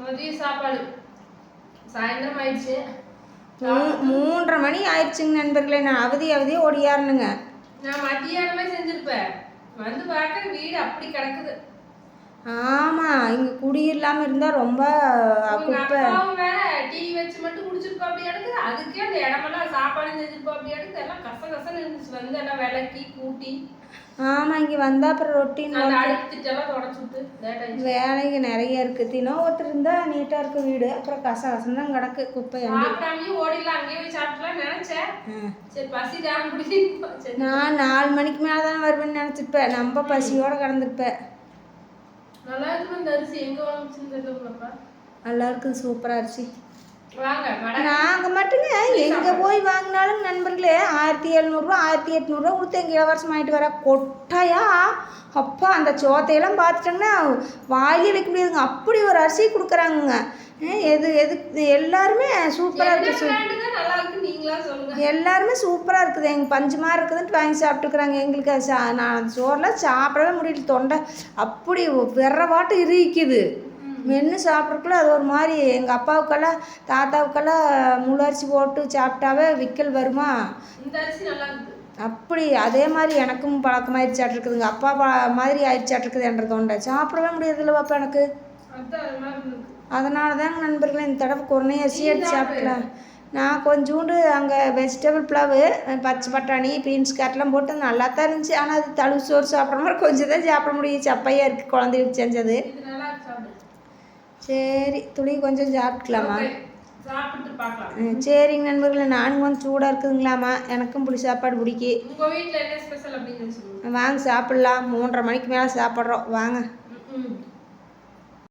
மதிய சாப்பாடு. சாயந்தரம் ஆயிடுச்சு. மூன்றரை மணி ஆயிடுச்சுங்க நண்பர்களே. நான் அவதி அவதியே ஓடியாரணுங்க. நான் மத்தியானமே செஞ்சிருப்பேன். வந்து பார்க்க வீடு அப்படி கிடக்குது. ஆமாம் இங்கே குடி இல்லாமல் இருந்தால் ரொம்ப குப்பை. வச்சு மட்டும் குடிச்சிருப்பா அப்படி எடுக்குது அதுக்கே அந்த இடமெல்லாம் சாப்பாடு செஞ்சிருப்பா அப்படி எடுக்குது எல்லாம் கச கசன்னு இருந்துச்சு. வந்து எல்லாம் விளக்கி கூட்டி. ஆமாம் இங்கே வந்தால் அப்புறம் ரொட்டீன் வேலைங்க நிறைய இருக்குது தினம் ஒருத்தர் இருந்தால் நீட்டாக இருக்கும் வீடு. அப்புறம் கச கசம் தான் கிடக்கு. குப்பை ஓடிடலாம். அங்கேயே சாப்பிடலாம் நினைச்சேன். சரி பசி தான் நான் நாலு மணிக்கு மேலே தான் வருவேன்னு நினச்சிருப்பேன். நம்ம பசியோடு கிடந்திருப்பேன். நல்லா இருக்கு இந்த அரிசி. எங்க வாங்கிச்சுன்னு தெரியலப்பா நல்லா சூப்பராக அரிசி நாங்கள் மட்டுங்க எங்கே போய் வாங்கினாலும் நண்பர்களே ஆயிரத்தி எழுநூறுவா ஆயிரத்தி எட்நூறுவா கொடுத்து எங்கள் இலவசம் வாங்கிட்டு வர கொட்டையா? அப்பா அந்த சோத்தையெல்லாம் பார்த்துட்டோங்கன்னா வாயிலே வைக்க முடியாதுங்க. அப்படி ஒரு அரிசி கொடுக்குறாங்கங்க. எது எது எல்லாருமே சூப்பராக இருக்குது எல்லாருமே சூப்பராக இருக்குது. எங்கள் பஞ்சுமா இருக்குதுன்ட்டு வாங்கி சாப்பிட்டுக்கிறாங்க எங்களுக்கு சா நான் சோறுலாம் சாப்பிடவே முடியல. தொண்டை அப்படி விறவாட்டு இரிக்குது மென்று சாப்பிட்றக்குள்ள அது ஒரு மாதிரி எங்கள் அப்பாவுக்கெல்லாம் தாத்தாவுக்கெல்லாம் முழு அரிசி போட்டு சாப்பிட்டாவே விக்கல் வருமா? இந்த அரிசி நல்லா அப்படி அதே மாதிரி எனக்கும் பழக்கமாயிடுச்சாட்டிருக்குதுங்க அப்பா ப மாதிரி ஆயிடுச்சாட்டிருக்குது என்ற தொண்டை. சாப்பிடவே முடியறதில்ல பாப்பா எனக்கு? அதனால தாங்க நண்பர்களே இந்த தடவை குறைய அரிசி எடுத்து சாப்பிடலாம் நான் கொஞ்சோண்டு அங்கே வெஜிடபிள் புலாவு பச்சை பட்டாணி பீன்ஸ் கேட்லாம் போட்டு நல்லா தான் இருந்துச்சு. ஆனால் அது தழுவு சோறு சாப்பிட்ற மாதிரி கொஞ்சம் தான் சாப்பிட முடியும் சப்பையாக இருக்குது குழந்தைகளுக்கு செஞ்சது இது நல்லா இருக்கு சாப்பிடு சரி துளி கொஞ்சம் சாப்பிட்டுக்கலாமா. சாப்பிட்டு பார்க்கலாம். சரிங்க நண்பர்களே நானும் கொஞ்சம் சூடாக இருக்குதுங்களாம்மா எனக்கும் புளி சாப்பாடு பிடிக்கி. என்ன ஸ்பெஷல் அப்படின்னு வாங்க சாப்பிட்லாம். மூன்றரை மணிக்கு மேலே சாப்பிட்றோம். வாங்க.